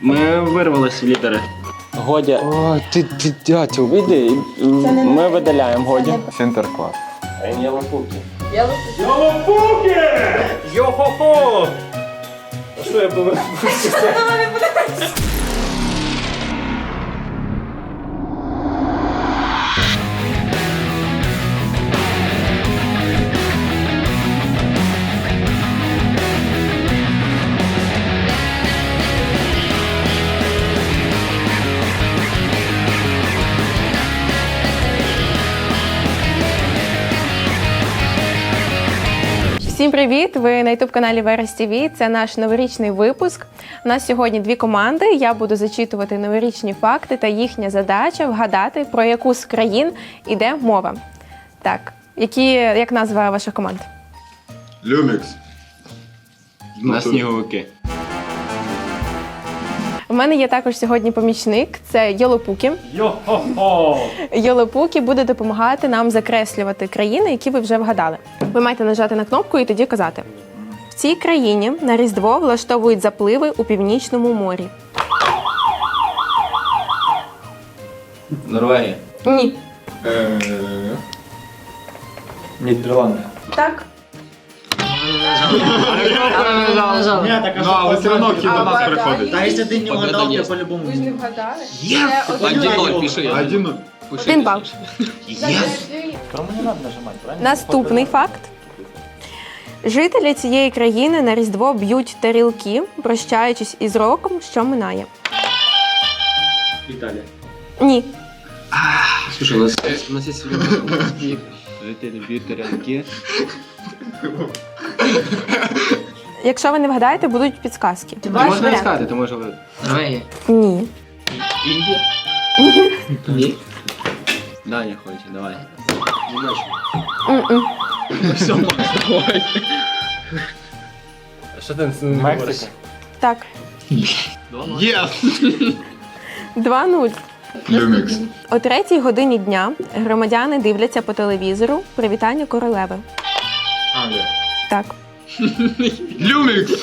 Ми вирвалися в лідери. Годі. О, ти, ти дятел, іди. Ми видаляємо годі. Сінтерклас. Йо-хо-хо! А що я повинен? Всім привіт! Ви на youtube каналі Верес ТВ. Це наш новорічний випуск. У нас сьогодні дві команди. Я буду зачитувати новорічні факти та їхня задача вгадати, про яку з країн іде мова. Так, які як назва ваших команд? Люмікс. На сніговики. У мене є також сьогодні помічник. Це Йолопукі. Йо-хо-хо! Йолопукі буде допомагати нам закреслювати країни, які ви вже вгадали. Ви маєте нажати на кнопку і тоді казати. В цій країні на Різдво влаштовують запливи у північному морі. Норвегія. Ні. Нідерланди. Так. Ну, але все одно кіт нас приходить. Та якщо ти не вгадав, то по-любому. Ви ж не вгадали. Пиши. Один. Один бал. Правильно? Наступний факт. Жителі цієї країни на Різдво б'ють тарілки, прощаючись із роком, що минає. Італія. Ні. Слушай, у нас, у нас є жителі б'ють тарілки. Якщо ви не вгадаєте, будуть підсказки. Ти можеш не сказати, ти можеш говорити. Норвегія. Ні. Індія? Ні. Даня хоче, давай. М-м. Все, Макс, давай. Що ти не Мексика. Так. Єс! 2-0. Люмікс. О третій годині дня громадяни дивляться по телевізору привітання королеви. Англія. Так. Люмікс!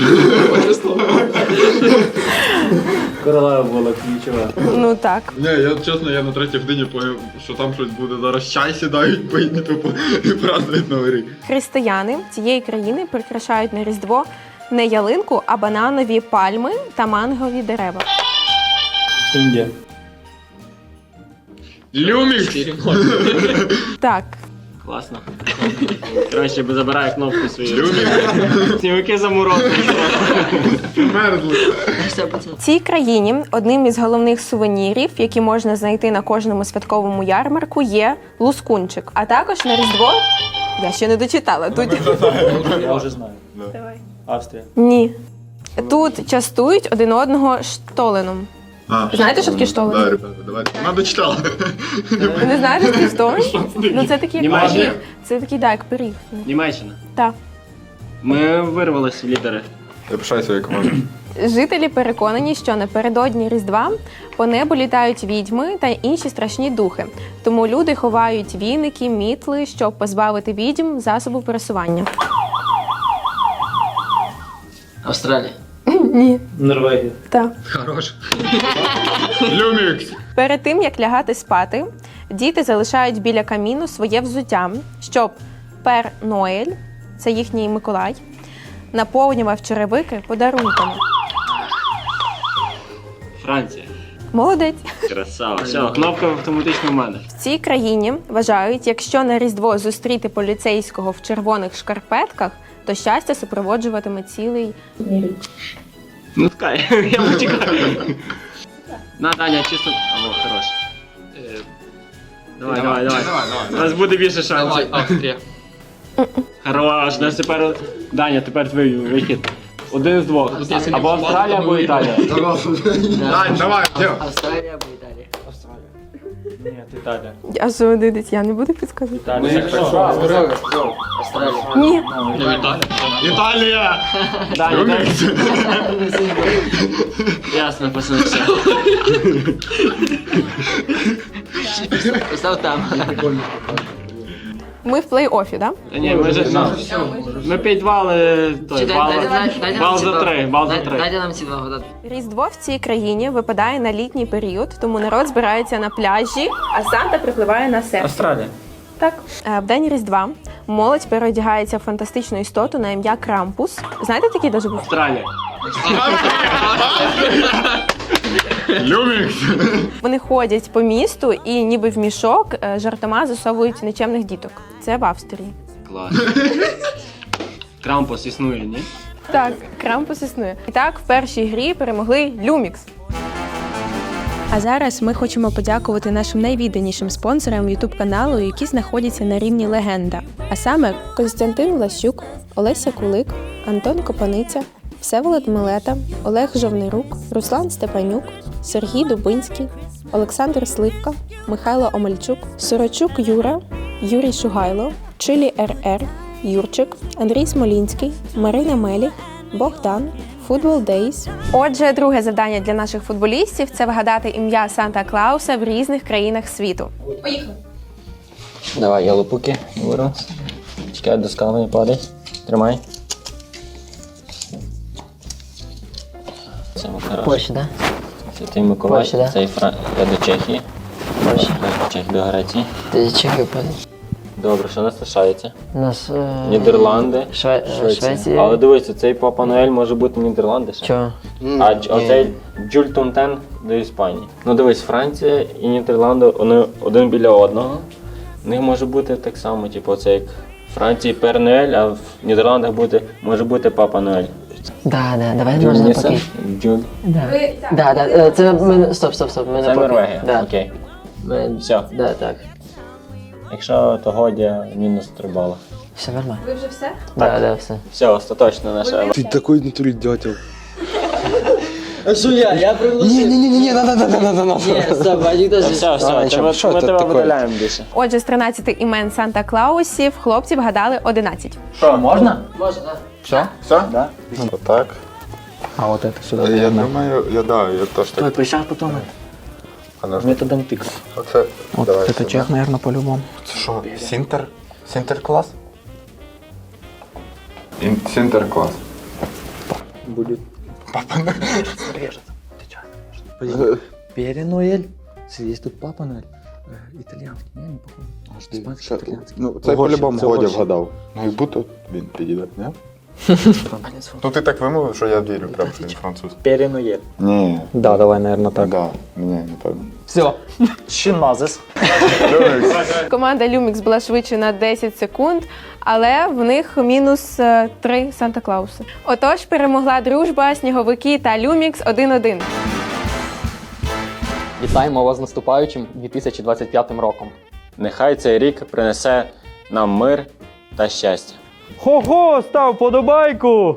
Королева була ключова. Ну так. Ні, я чесно, я на третій годині поняв, що там щось буде. Зараз чай сідають, пить, тупо і празднують Новий рік. Християни цієї країни прикрашають на Різдво не ялинку, а бананові пальми та мангові дерева. Індія. Люмікс! Так. Класно. Краще би забирає кнопку свою. Сніговики. Мерзли. В цій країні одним із головних сувенірів, які можна знайти на кожному святковому ярмарку, є лускунчик. А також на Різдво. Я ще не дочитала. Тут Я вже знаю. Давай. Австрія. ні. Тут частують один одного штоленом. А, Знаєте, що таке штолен? Да, ребята, давайте. Надо читала. Ви не знаєте, що таке штолен? Ну це такий як Німеччина. пиріг. Це такий, так, як пиріг. Німеччина. Так. Ми вирвалися лідери. Я пишаю своєю командою. Жителі переконані, що напередодні Різдва по небу літають відьми та інші страшні духи. Тому люди ховають віники, мітли, щоб позбавити відьм засобу пересування. Австралія. Ні. Норвегія. Так. Хорош. Люмікс! Перед тим як лягати спати, діти залишають біля каміну своє взуття, щоб пер Ноель, це їхній Миколай, наповнював черевики подарунками. Франція. Молодець. Красава. Все, кнопка автоматично в мене. В цій країні вважають, якщо на Різдво зустріти поліцейського в червоних шкарпетках, то щастя супроводжуватиме цілий рік. Ну ткай, я втікаю. На, Даня, чисто. О, хорош. Е, Давай, давай, давай. У нас буде більше шансів. Австрія. Хорош, нас тепер. Даня, тепер твій вихід. Один з двох. Або Австралія, або Італія. Давай, давай, давай, Австралія або Італія. А що дивитесь, я не буду підказувати. Італія. Ні. Ну, Італія. Італія! Даня, так? Люмікс! Ясно, пацани, все. Постав там. Ми в плей-оффі, так? Ні, ми ж ми підвали той бал, дайте- дайте- дайте бал нам ці за два- три, бал за три. Дайте нам ці два гадати. Різдво в цій країні випадає на літній період, тому народ збирається на пляжі, а Санта припливає на серф. Австралія. Так, Е, в день Різдва молодь переодягається в фантастичну істоту на ім'я Крампус. Знаєте, такий даже був? Австралія. Люмікс! Вони ходять по місту і ніби в мішок е, жартома засовують нечемних діток. Це в Австрії. Клас. Крампус існує, ні? Так, Крампус існує. І так, в першій грі перемогли Люмікс. А зараз ми хочемо подякувати нашим найвідданішим спонсорам youtube каналу, які знаходяться на рівні легенда. А саме Константин Влащук, Олеся Кулик, Антон Копаниця, Всеволод Милета, Олег Жовнирук, Руслан Степанюк, Сергій Дубинський, Олександр Сливка, Михайло Омельчук, Сорочук Юра, Юрій Шугайло, Чилі РР, Юрчик, Андрій Смолінський, Марина Меліх, Богдан, Футбол Дейс. Отже, друге завдання для наших футболістів це вгадати ім'я Санта Клауса в різних країнах світу. Поїхали. Давай, я лопуки. Чекай, доска не падай. Тримай. Це Польща, так? Ти Миколай, Польща, да? це Фран... Я до Чехії. Польща. Чехія до Греції. Ти Чехія падає. Добре, що нас лишається? У нас... е, Нідерланди, Шве... Швеція. Але дивися, цей Папа Ноель може бути Нідерланди ще. Чого? А дж- оцей Джуль Тунтен до Іспанії. Ну дивись, Франція і Нідерланди вони один біля одного. В них може бути так само, типу, це як в Франції Пер Ноель, а в Нідерландах буде, може бути Папа Ноель. Да, да, давай Джуль можна поки. Джуль. Да. Да, да, е, це ми... Стоп, стоп, стоп. Ми Це поки. Норвегія. Да. Окей. Ми... Все. Да, так. Якщо то годі, мінус 3 бали. Все нормально. Ви вже все? Да, да, все. Все, остаточно наша. Ты такой натуре дятел. А що я? Я пригласив. Не-не-не, надо, надо, надо, надо. Ні, стоп, Та даже... все, все, ти- що- ми, що ми це тебе таке? видаляємо більше. Отже, з 13 імен Санта Клаусів хлопці вгадали 11. Що, можна? Можна, да. Все? Все? Да. Вот так. А вот это сюда. Я думаю, я да, я теж так. прищав потім. Вона ж- Методом тика. Оце. Вот давай это сюди. чех, наверное, по-любому. Це що, Сінтер? Сінтер клас? Сінтер клас. Будет. Перенуэль. Здесь тут Папа Ноэль. Э, Итальянский, не, не похож. Испанский, итальянский. Ну, це по-любому Годя вгадав. Ну, як будто він підійде, ні? Ну ти так вимовив, що я вірю, прям, що він француз. Перенує. Ні. Да, давай, наверное, так. Да, ні, напевно. Все. Шинмазис. Команда Люмікс була швидше на 10 секунд, але в них мінус 3 Санта Клауси. Отож, перемогла дружба, сніговики та Люмікс 1-1. Вітаємо вас з наступаючим 2025 роком. Нехай цей рік принесе нам мир та щастя. Хо-хо, став подобайку!